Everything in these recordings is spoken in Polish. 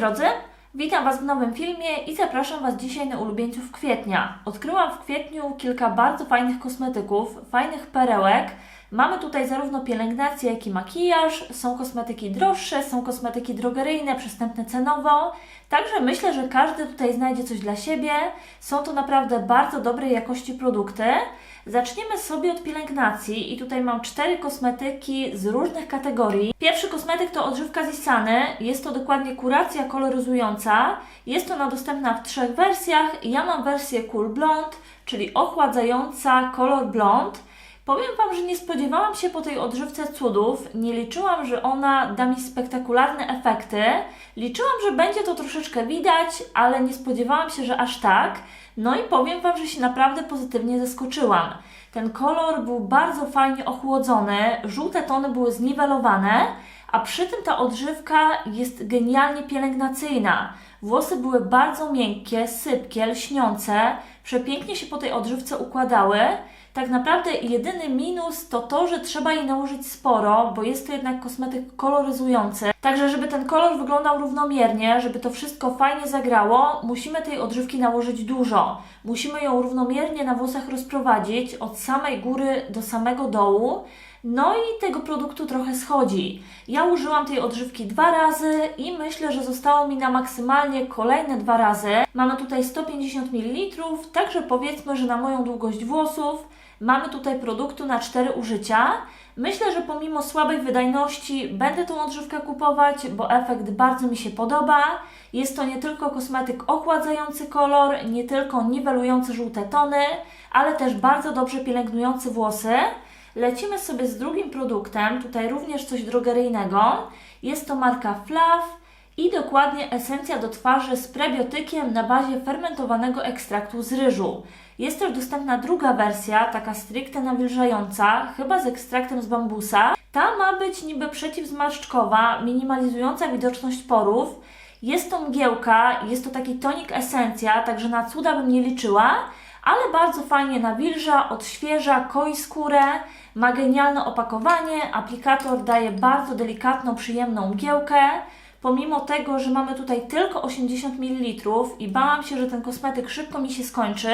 drodzy, witam Was w nowym filmie i zapraszam Was dzisiaj na ulubieńców kwietnia. Odkryłam w kwietniu kilka bardzo fajnych kosmetyków, fajnych perełek. Mamy tutaj zarówno pielęgnację, jak i makijaż, są kosmetyki droższe, są kosmetyki drogeryjne, przystępne cenowo. Także myślę, że każdy tutaj znajdzie coś dla siebie. Są to naprawdę bardzo dobrej jakości produkty. Zaczniemy sobie od pielęgnacji i tutaj mam cztery kosmetyki z różnych kategorii. Pierwszy kosmetyk to odżywka z Isany. Jest to dokładnie kuracja koloryzująca. Jest ona dostępna w trzech wersjach. Ja mam wersję Cool Blond, czyli ochładzająca kolor blond. Powiem Wam, że nie spodziewałam się po tej odżywce cudów. Nie liczyłam, że ona da mi spektakularne efekty. Liczyłam, że będzie to troszeczkę widać, ale nie spodziewałam się, że aż tak. No i powiem Wam, że się naprawdę pozytywnie zaskoczyłam. Ten kolor był bardzo fajnie ochłodzony, żółte tony były zniwelowane, a przy tym ta odżywka jest genialnie pielęgnacyjna. Włosy były bardzo miękkie, sypkie, lśniące, przepięknie się po tej odżywce układały. Tak naprawdę jedyny minus to to, że trzeba jej nałożyć sporo, bo jest to jednak kosmetyk koloryzujący. Także żeby ten kolor wyglądał równomiernie, żeby to wszystko fajnie zagrało, musimy tej odżywki nałożyć dużo. Musimy ją równomiernie na włosach rozprowadzić od samej góry do samego dołu. No i tego produktu trochę schodzi. Ja użyłam tej odżywki dwa razy i myślę, że zostało mi na maksymalnie kolejne dwa razy. Mamy tutaj 150 ml, także powiedzmy, że na moją długość włosów mamy tutaj produktu na cztery użycia. Myślę, że pomimo słabej wydajności będę tą odżywkę kupować, bo efekt bardzo mi się podoba. Jest to nie tylko kosmetyk ochładzający kolor, nie tylko niwelujący żółte tony, ale też bardzo dobrze pielęgnujący włosy. Lecimy sobie z drugim produktem, tutaj również coś drogeryjnego. Jest to marka Flav i dokładnie esencja do twarzy z prebiotykiem na bazie fermentowanego ekstraktu z ryżu. Jest też dostępna druga wersja, taka stricte nawilżająca, chyba z ekstraktem z bambusa. Ta ma być niby przeciwzmarszczkowa, minimalizująca widoczność porów. Jest to mgiełka, jest to taki tonik esencja, także na cuda bym nie liczyła, ale bardzo fajnie nawilża, odświeża, koi skórę, ma genialne opakowanie, aplikator daje bardzo delikatną, przyjemną mgiełkę. Pomimo tego, że mamy tutaj tylko 80 ml i bałam się, że ten kosmetyk szybko mi się skończy,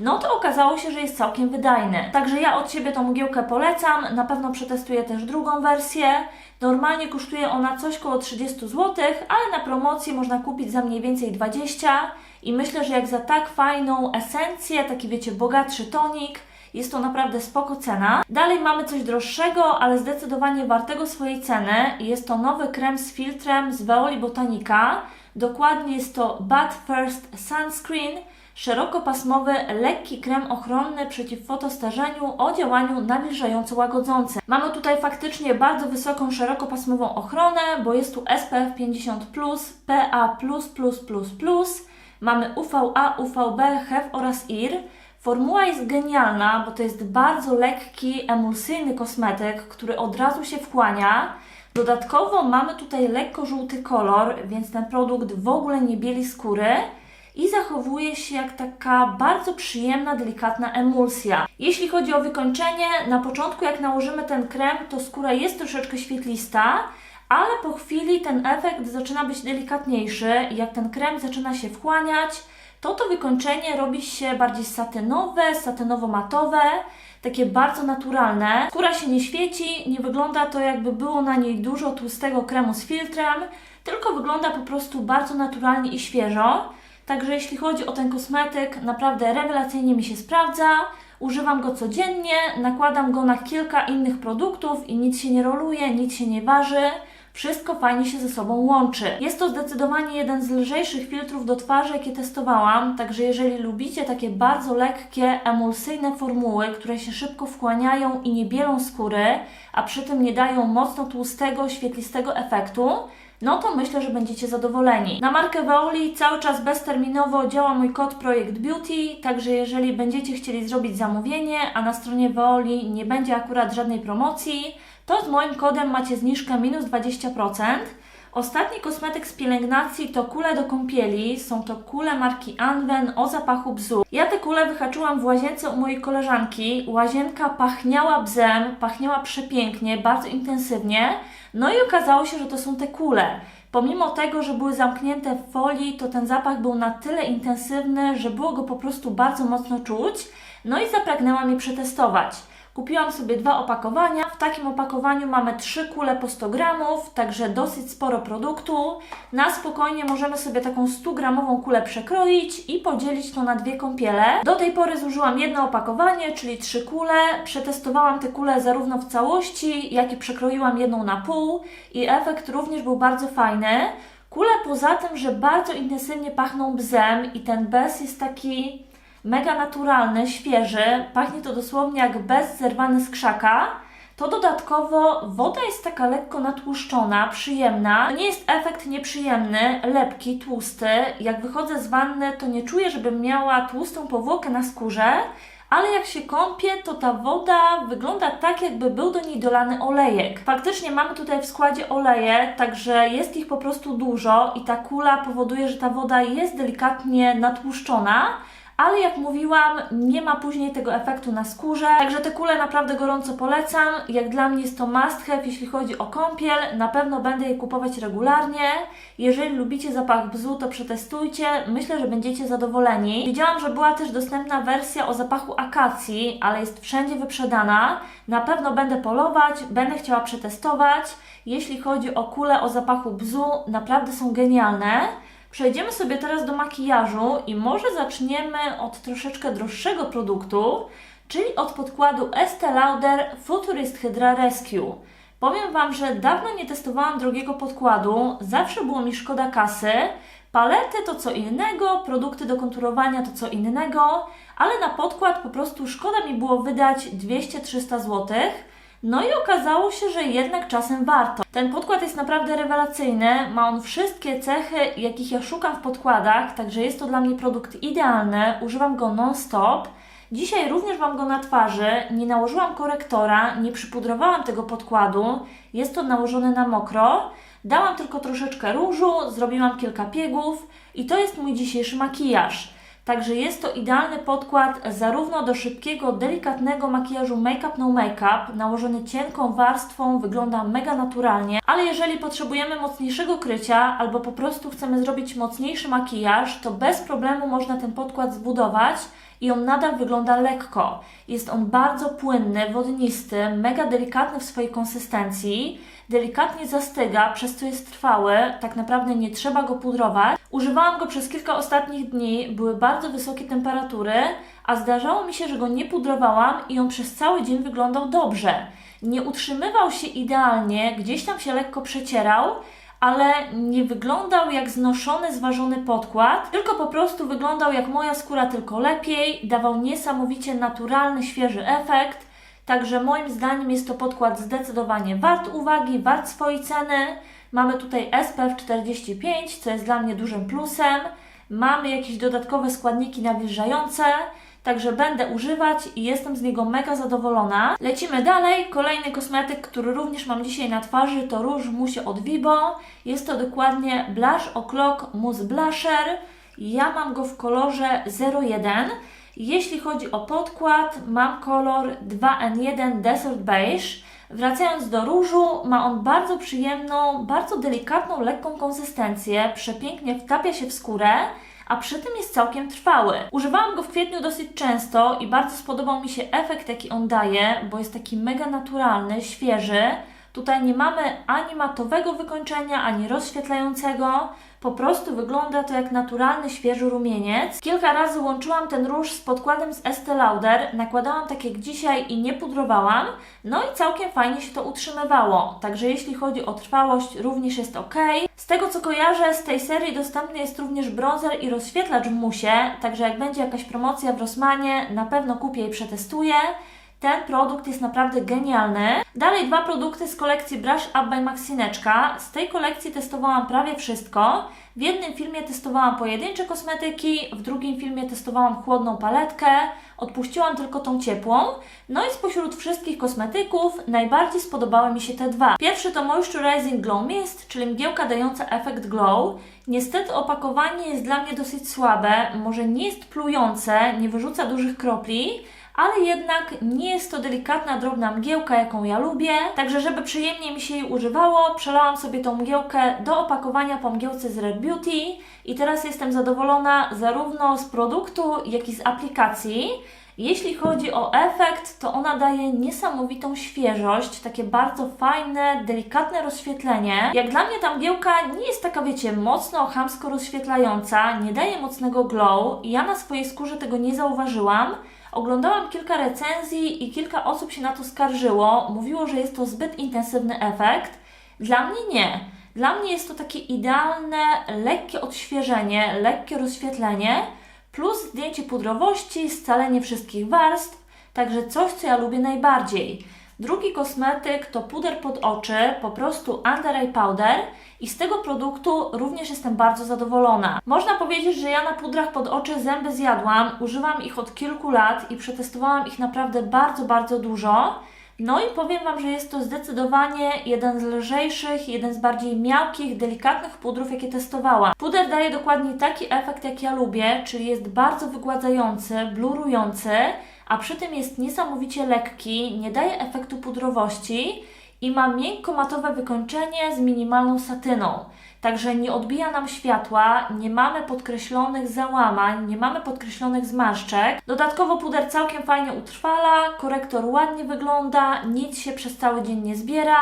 no to okazało się, że jest całkiem wydajny. Także ja od siebie tą mgiełkę polecam, na pewno przetestuję też drugą wersję. Normalnie kosztuje ona coś koło 30 zł, ale na promocji można kupić za mniej więcej 20 i myślę, że jak za tak fajną esencję, taki wiecie, bogatszy tonik, jest to naprawdę spoko cena. Dalej mamy coś droższego, ale zdecydowanie wartego swojej ceny. Jest to nowy krem z filtrem z Veoli Botanica. Dokładnie jest to Bud First Sunscreen. Szerokopasmowy, lekki krem ochronny przeciw fotostarzeniu o działaniu nawilżająco-łagodzącym. Mamy tutaj faktycznie bardzo wysoką, szerokopasmową ochronę, bo jest tu SPF 50+, PA+++++, mamy UVA, UVB, HEV oraz IR. Formuła jest genialna, bo to jest bardzo lekki, emulsyjny kosmetyk, który od razu się wchłania. Dodatkowo mamy tutaj lekko żółty kolor, więc ten produkt w ogóle nie bieli skóry i zachowuje się jak taka bardzo przyjemna, delikatna emulsja. Jeśli chodzi o wykończenie, na początku jak nałożymy ten krem, to skóra jest troszeczkę świetlista, ale po chwili ten efekt zaczyna być delikatniejszy i jak ten krem zaczyna się wchłaniać, to to wykończenie robi się bardziej satynowe, satynowo-matowe, takie bardzo naturalne. Skóra się nie świeci, nie wygląda to jakby było na niej dużo tłustego kremu z filtrem, tylko wygląda po prostu bardzo naturalnie i świeżo. Także jeśli chodzi o ten kosmetyk, naprawdę rewelacyjnie mi się sprawdza. Używam go codziennie, nakładam go na kilka innych produktów i nic się nie roluje, nic się nie waży. Wszystko fajnie się ze sobą łączy. Jest to zdecydowanie jeden z lżejszych filtrów do twarzy, jakie testowałam, także jeżeli lubicie takie bardzo lekkie, emulsyjne formuły, które się szybko wchłaniają i nie bielą skóry, a przy tym nie dają mocno tłustego, świetlistego efektu, no to myślę, że będziecie zadowoleni. Na markę Veoli cały czas bezterminowo działa mój kod Projekt Beauty, także jeżeli będziecie chcieli zrobić zamówienie, a na stronie Veoli nie będzie akurat żadnej promocji, to z moim kodem macie zniżkę minus 20%. Ostatni kosmetyk z pielęgnacji to kule do kąpieli. Są to kule marki Anwen o zapachu bzu. Ja te kule wyhaczyłam w łazience u mojej koleżanki. Łazienka pachniała bzem, pachniała przepięknie, bardzo intensywnie. No i okazało się, że to są te kule. Pomimo tego, że były zamknięte w folii, to ten zapach był na tyle intensywny, że było go po prostu bardzo mocno czuć. No i zapragnęłam je przetestować. Kupiłam sobie dwa opakowania. W takim opakowaniu mamy trzy kule po 100 gramów, także dosyć sporo produktu. Na spokojnie możemy sobie taką 100 gramową kulę przekroić i podzielić to na dwie kąpiele. Do tej pory zużyłam jedno opakowanie, czyli trzy kule. Przetestowałam te kule zarówno w całości, jak i przekroiłam jedną na pół i efekt również był bardzo fajny. Kule poza tym, że bardzo intensywnie pachną bzem i ten bez jest taki mega naturalny, świeży, pachnie to dosłownie jak bez zerwany z krzaka, to dodatkowo woda jest taka lekko natłuszczona, przyjemna. To nie jest efekt nieprzyjemny, lepki, tłusty. Jak wychodzę z wanny, to nie czuję, żebym miała tłustą powłokę na skórze, ale jak się kąpię, to ta woda wygląda tak, jakby był do niej dolany olejek. Faktycznie mamy tutaj w składzie oleje, także jest ich po prostu dużo i ta kula powoduje, że ta woda jest delikatnie natłuszczona ale jak mówiłam, nie ma później tego efektu na skórze, także te kule naprawdę gorąco polecam. Jak dla mnie jest to must have, jeśli chodzi o kąpiel, na pewno będę je kupować regularnie. Jeżeli lubicie zapach bzu, to przetestujcie, myślę, że będziecie zadowoleni. Widziałam, że była też dostępna wersja o zapachu akacji, ale jest wszędzie wyprzedana. Na pewno będę polować, będę chciała przetestować. Jeśli chodzi o kule o zapachu bzu, naprawdę są genialne. Przejdziemy sobie teraz do makijażu i może zaczniemy od troszeczkę droższego produktu, czyli od podkładu Estee Lauder Futurist Hydra Rescue. Powiem Wam, że dawno nie testowałam drogiego podkładu, zawsze było mi szkoda kasy. Palety to co innego, produkty do konturowania to co innego, ale na podkład po prostu szkoda mi było wydać 200-300 złotych. No i okazało się, że jednak czasem warto. Ten podkład jest naprawdę rewelacyjny, ma on wszystkie cechy, jakich ja szukam w podkładach, także jest to dla mnie produkt idealny, używam go non-stop. Dzisiaj również mam go na twarzy, nie nałożyłam korektora, nie przypudrowałam tego podkładu, jest to nałożone na mokro. Dałam tylko troszeczkę różu, zrobiłam kilka piegów i to jest mój dzisiejszy makijaż. Także jest to idealny podkład zarówno do szybkiego, delikatnego makijażu make-up no make-up, nałożony cienką warstwą, wygląda mega naturalnie, ale jeżeli potrzebujemy mocniejszego krycia albo po prostu chcemy zrobić mocniejszy makijaż, to bez problemu można ten podkład zbudować i on nadal wygląda lekko. Jest on bardzo płynny, wodnisty, mega delikatny w swojej konsystencji, delikatnie zastyga, przez co jest trwały, tak naprawdę nie trzeba go pudrować. Używałam go przez kilka ostatnich dni, były bardzo wysokie temperatury, a zdarzało mi się, że go nie pudrowałam i on przez cały dzień wyglądał dobrze. Nie utrzymywał się idealnie, gdzieś tam się lekko przecierał, ale nie wyglądał jak znoszony, zważony podkład, tylko po prostu wyglądał jak moja skóra, tylko lepiej, dawał niesamowicie naturalny, świeży efekt. Także moim zdaniem jest to podkład zdecydowanie wart uwagi, wart swojej ceny. Mamy tutaj SPF 45, co jest dla mnie dużym plusem. Mamy jakieś dodatkowe składniki nawilżające, także będę używać i jestem z niego mega zadowolona. Lecimy dalej. Kolejny kosmetyk, który również mam dzisiaj na twarzy, to róż Musie od Vibo. Jest to dokładnie Blush O'Clock Mousse Blusher. Ja mam go w kolorze 01. Jeśli chodzi o podkład, mam kolor 2N1 Desert Beige. Wracając do różu, ma on bardzo przyjemną, bardzo delikatną, lekką konsystencję, przepięknie wtapia się w skórę, a przy tym jest całkiem trwały. Używałam go w kwietniu dosyć często i bardzo spodobał mi się efekt, jaki on daje, bo jest taki mega naturalny, świeży. Tutaj nie mamy ani matowego wykończenia, ani rozświetlającego. Po prostu wygląda to jak naturalny, świeży rumieniec. Kilka razy łączyłam ten róż z podkładem z Estee Lauder, nakładałam tak jak dzisiaj i nie pudrowałam, no i całkiem fajnie się to utrzymywało. Także jeśli chodzi o trwałość, również jest ok. Z tego co kojarzę, z tej serii dostępny jest również bronzer i rozświetlacz w musie, także jak będzie jakaś promocja w Rossmanie, na pewno kupię i przetestuję. Ten produkt jest naprawdę genialny. Dalej dwa produkty z kolekcji Brush Up by Maxineczka. Z tej kolekcji testowałam prawie wszystko. W jednym filmie testowałam pojedyncze kosmetyki, w drugim filmie testowałam chłodną paletkę, odpuściłam tylko tą ciepłą. No i spośród wszystkich kosmetyków najbardziej spodobały mi się te dwa. Pierwszy to Moisturizing Glow Mist, czyli mgiełka dająca efekt glow. Niestety opakowanie jest dla mnie dosyć słabe, może nie jest plujące, nie wyrzuca dużych kropli, ale jednak nie jest to delikatna, drobna mgiełka, jaką ja lubię. Także, żeby przyjemnie mi się jej używało, przelałam sobie tą mgiełkę do opakowania po mgiełce z Red Beauty i teraz jestem zadowolona zarówno z produktu, jak i z aplikacji. Jeśli chodzi o efekt, to ona daje niesamowitą świeżość, takie bardzo fajne, delikatne rozświetlenie. Jak dla mnie ta mgiełka nie jest taka, wiecie, mocno, chamsko rozświetlająca, nie daje mocnego glow ja na swojej skórze tego nie zauważyłam. Oglądałam kilka recenzji i kilka osób się na to skarżyło, mówiło, że jest to zbyt intensywny efekt. Dla mnie nie. Dla mnie jest to takie idealne, lekkie odświeżenie, lekkie rozświetlenie, plus zdjęcie pudrowości, scalenie wszystkich warstw, także coś, co ja lubię najbardziej. Drugi kosmetyk to puder pod oczy, po prostu Under Eye Powder i z tego produktu również jestem bardzo zadowolona. Można powiedzieć, że ja na pudrach pod oczy zęby zjadłam, używam ich od kilku lat i przetestowałam ich naprawdę bardzo, bardzo dużo. No i powiem Wam, że jest to zdecydowanie jeden z lżejszych, jeden z bardziej miałkich, delikatnych pudrów, jakie testowałam. Puder daje dokładnie taki efekt, jak ja lubię, czyli jest bardzo wygładzający, blurujący, a przy tym jest niesamowicie lekki, nie daje efektu pudrowości i ma miękko-matowe wykończenie z minimalną satyną. Także nie odbija nam światła, nie mamy podkreślonych załamań, nie mamy podkreślonych zmarszczek. Dodatkowo puder całkiem fajnie utrwala, korektor ładnie wygląda, nic się przez cały dzień nie zbiera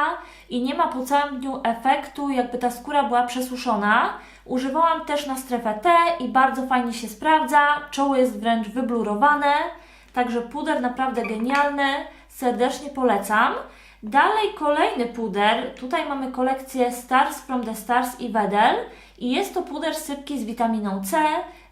i nie ma po całym dniu efektu, jakby ta skóra była przesuszona. Używałam też na strefę T i bardzo fajnie się sprawdza, czoło jest wręcz wyblurowane, także puder naprawdę genialny, serdecznie polecam. Dalej kolejny puder. Tutaj mamy kolekcję Stars from the Stars i Wedel. I jest to puder sypki z witaminą C,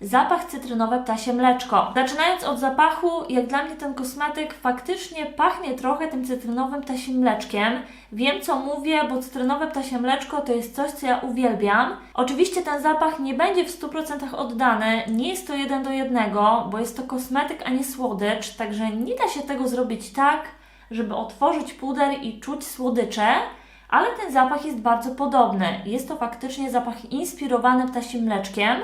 zapach cytrynowe ptasie mleczko. Zaczynając od zapachu, jak dla mnie ten kosmetyk faktycznie pachnie trochę tym cytrynowym ptasim mleczkiem. Wiem co mówię, bo cytrynowe ptasie mleczko to jest coś, co ja uwielbiam. Oczywiście ten zapach nie będzie w 100% oddany, nie jest to jeden do jednego, bo jest to kosmetyk, a nie słodycz, także nie da się tego zrobić tak, żeby otworzyć puder i czuć słodycze, ale ten zapach jest bardzo podobny. Jest to faktycznie zapach inspirowany ptasim mleczkiem.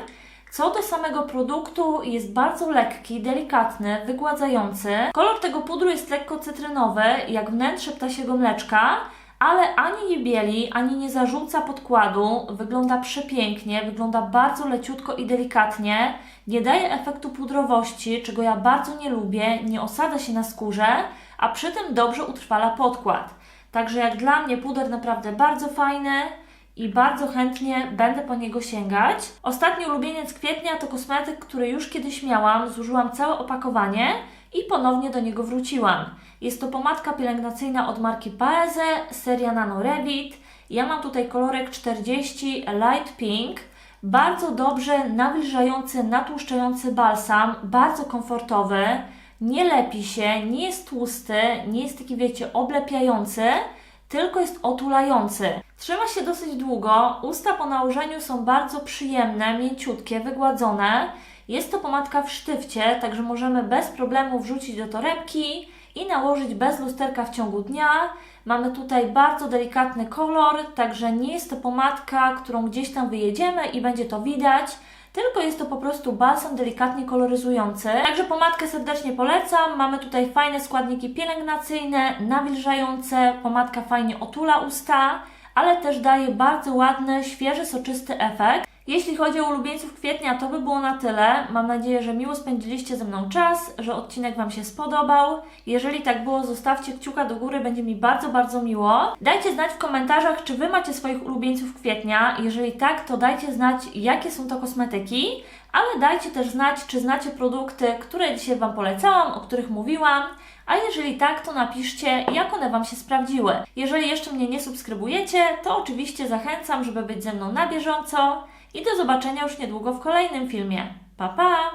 Co do samego produktu, jest bardzo lekki, delikatny, wygładzający. Kolor tego pudru jest lekko cytrynowy, jak wnętrze ptasiego mleczka, ale ani nie bieli, ani nie zarzuca podkładu. Wygląda przepięknie, wygląda bardzo leciutko i delikatnie. Nie daje efektu pudrowości, czego ja bardzo nie lubię, nie osadza się na skórze, a przy tym dobrze utrwala podkład. Także jak dla mnie puder naprawdę bardzo fajny i bardzo chętnie będę po niego sięgać. Ostatni ulubieniec kwietnia to kosmetyk, który już kiedyś miałam, zużyłam całe opakowanie i ponownie do niego wróciłam. Jest to pomadka pielęgnacyjna od marki Paese, seria Nano Revit. Ja mam tutaj kolorek 40 Light Pink. Bardzo dobrze nawilżający, natłuszczający balsam, bardzo komfortowy, nie lepi się, nie jest tłusty, nie jest taki, wiecie, oblepiający, tylko jest otulający. Trzyma się dosyć długo, usta po nałożeniu są bardzo przyjemne, mięciutkie, wygładzone. Jest to pomadka w sztywcie, także możemy bez problemu wrzucić do torebki i nałożyć bez lusterka w ciągu dnia. Mamy tutaj bardzo delikatny kolor, także nie jest to pomadka, którą gdzieś tam wyjedziemy i będzie to widać tylko jest to po prostu balsam delikatnie koloryzujący. Także pomadkę serdecznie polecam. Mamy tutaj fajne składniki pielęgnacyjne, nawilżające, pomadka fajnie otula usta, ale też daje bardzo ładny, świeży, soczysty efekt. Jeśli chodzi o ulubieńców kwietnia, to by było na tyle. Mam nadzieję, że miło spędziliście ze mną czas, że odcinek Wam się spodobał. Jeżeli tak było, zostawcie kciuka do góry, będzie mi bardzo, bardzo miło. Dajcie znać w komentarzach, czy Wy macie swoich ulubieńców kwietnia. Jeżeli tak, to dajcie znać, jakie są to kosmetyki. Ale dajcie też znać, czy znacie produkty, które dzisiaj Wam polecałam, o których mówiłam. A jeżeli tak, to napiszcie, jak one Wam się sprawdziły. Jeżeli jeszcze mnie nie subskrybujecie, to oczywiście zachęcam, żeby być ze mną na bieżąco i do zobaczenia już niedługo w kolejnym filmie. Pa pa!